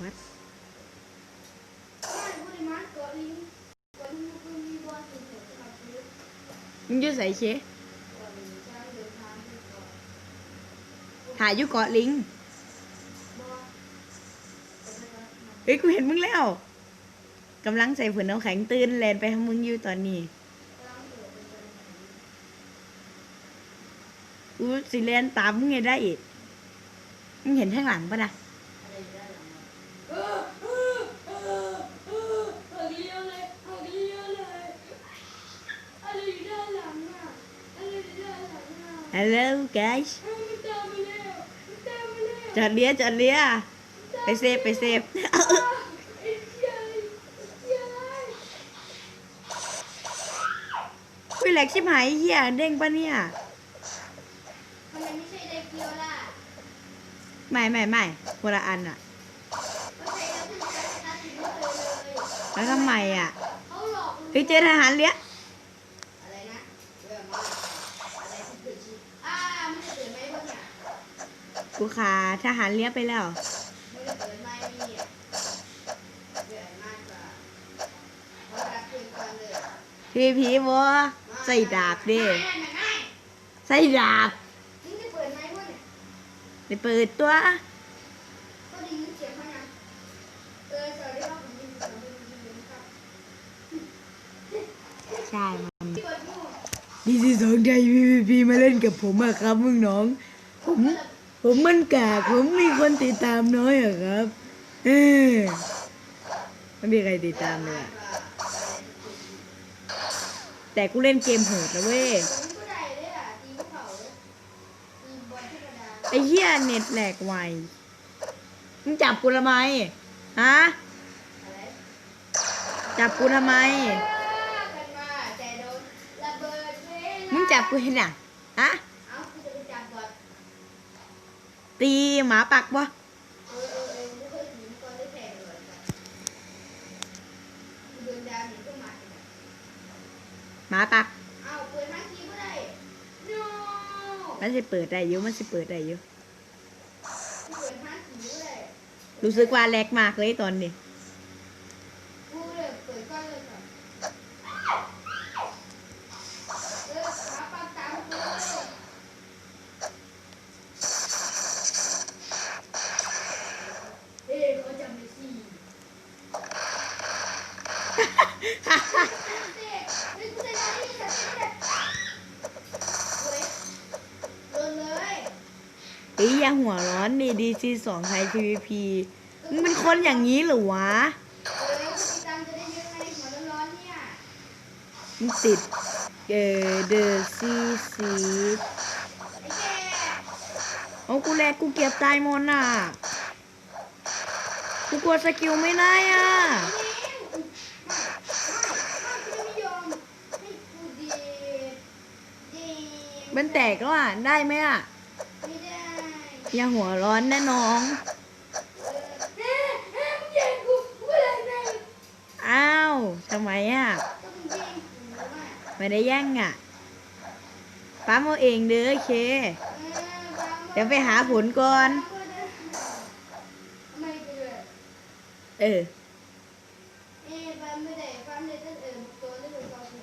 วัดมึงอยู่ใส่เชถ่ายอยู่เกาะลิงเฮ้ยกูเห็นมึงแล้วกำลังใส่ผืนน้ำแข็งตื่นแลนไปทางมึงอยู่ตอนนี้กูสิแลนตามมึงไงได้อีกมึงเห็นข้างหลังปะนะ ฮัลโหล guys จอดเลียจอดเลียไปเซฟไปเซฟคุยแหลกชิบหายเหี้ยเด้งปะเนี่ยมันไม่ใช่เด็กเดียวล่ะไม่ไม่ไม่คนละอันอะก็ใช้แล้วคุณจะตัดสินไม่เคยเลยแล้วทำไมอะเขาหลอกเฮ้ยเจอทหารเลี้ย อะไรนะเรื่องมาอะไรที่เกิดขึ้นอ่าไม่ได้เกิดไหมพวกเนี่ย กูขาทหารเลี้ยไปแล้วไม่ได้เกิดไหมเนี่ยเกิดมากกว่าเขารับคือนเลยพี่พีวใส่ดาบดิใส่ดาบเปิดไปเปิดตัวก็ไดียินเสียงเขานะเออสวัสดีครับผมยินดีผมยินดีนะครับใช่มันเปิดหมู่ดีซีสองใจพีพีมาเล่นกับผมอะครับมึงน้องผม ผมมันกากผมมีคนติดตามน้อยอะครับเออไม่มีใครติดตามเลยอะแต่กูเล่นเกมโหดนะเว้ยผมก็ได้เลยอะตีภูเขาเลยตีบอลที่กระดานไอ้เหี้ยเน็ตแหลกไวมึงจับกูทำไมฮะจับกูทำไม มึงจับกูเห็นอะฮะ ตีหมาปักบ่หนีก่อนได้แผลเลยกูโดนดาวหนีเข้ามาเนี่ยหมาปักเอ้าเปิดห้างคีก็ไมันจะเปิดได้อยู่มันจะเปิดได้อยู่เปิดห้างคีก็ได้รู้สึกว่าแหลกมากเลยตอนนี้ กูเลยเปิดก้อนเลยก่อนเออขาปักตามกูเลยเอ้ยเขาจำไม่สิ อีอย่าหัวร้อนดิดีซีสองไทยทีวีพีมึงเป็นคนอย่างนี้เหรอวะมึงติดเออเดอซีซีเอากูแลกกูเก็บตายมดน่ะ กูกดสกิลไม่ได้อะ มันแตกแล้วอะ ได้ไหมอะอย่าหัวร้อนนะน้องอ้าวทำไมอะไม่ได้แย่งอะปั๊มเอาเองเด้อเคเดี๋ยวไปหาผลก่อนไม่ไปเลยเออ เอ๊ะปั๊มไม่ได้ปั๊มเลยตั้งเอิมตัวได้เลยความจริง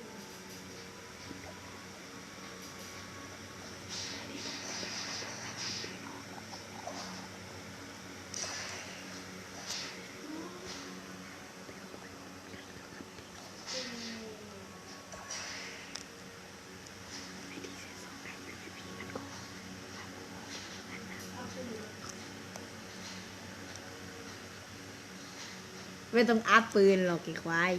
ไม่ต้องอัพปืนหรอกไอ้ควาย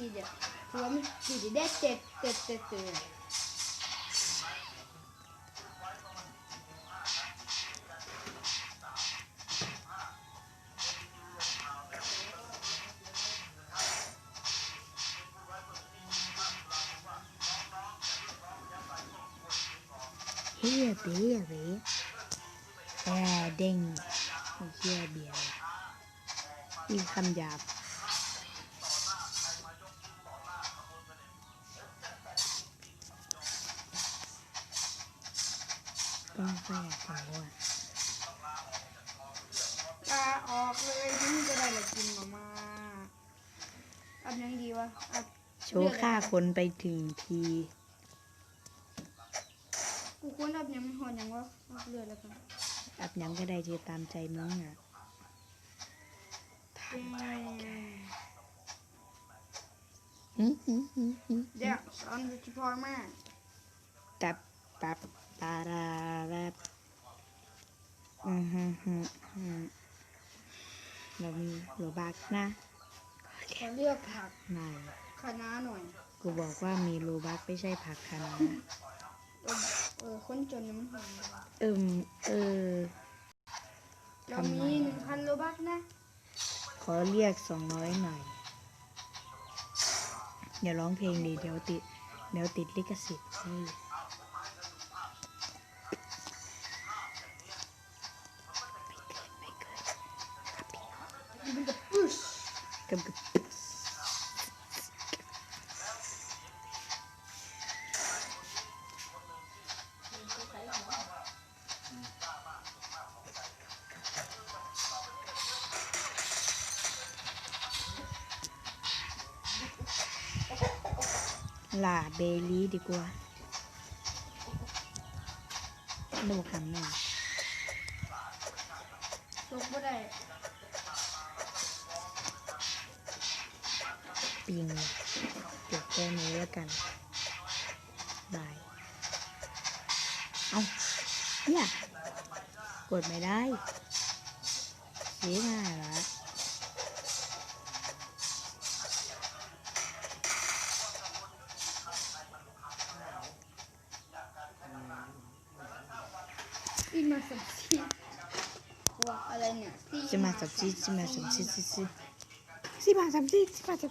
ยิงปั๊ม From the dead, dead, เฮียเบียเบียแอร์เด้งเฮียเบียมีคำหยาบ ต้องแฝงเขาอะลาออกเลยที่จะได้ละกินมามาอันยังดีวะอัดโชว์ฆ่าคนไปถึงที กูควรอับยังไม่หอนยังวะอับเลือดแล้วกันอับหยังก็ได้ที่ตามใจมึงอะแจ้งหึหึหึหึเดี๋ยวสอนวิธีพอมากตับตับ ตาราแบบอือฮึฮึฮึเรามีโรบักนะ ขอเลือกผักนายคะน้าหน่อย กูบอกว่ามีโรบักไม่ใช่ผักคะน้าเออเออคนจนเนี่ยมันหอนเอิมเออ เรามีหนึ่งพันโลบักนะ ขอเรียกสองร้อยหน่อยอย่าร้องเพลงดีเดี๋ยวติด เดี๋ยวติดลิขสิทธิ์นี่ ลาเบลลี่ดีกว่าดูคำหน่อยตกบ่ได้ปิงจบแค่นี้แล้วกัน บาย เอาเนี่ยกดไม่ได้เสียง่ายละ มาสับซีว่าอะไรเนี่ยจะมาสับซีจะมาสับซีซีซีซีมาสับซีจะมาสับ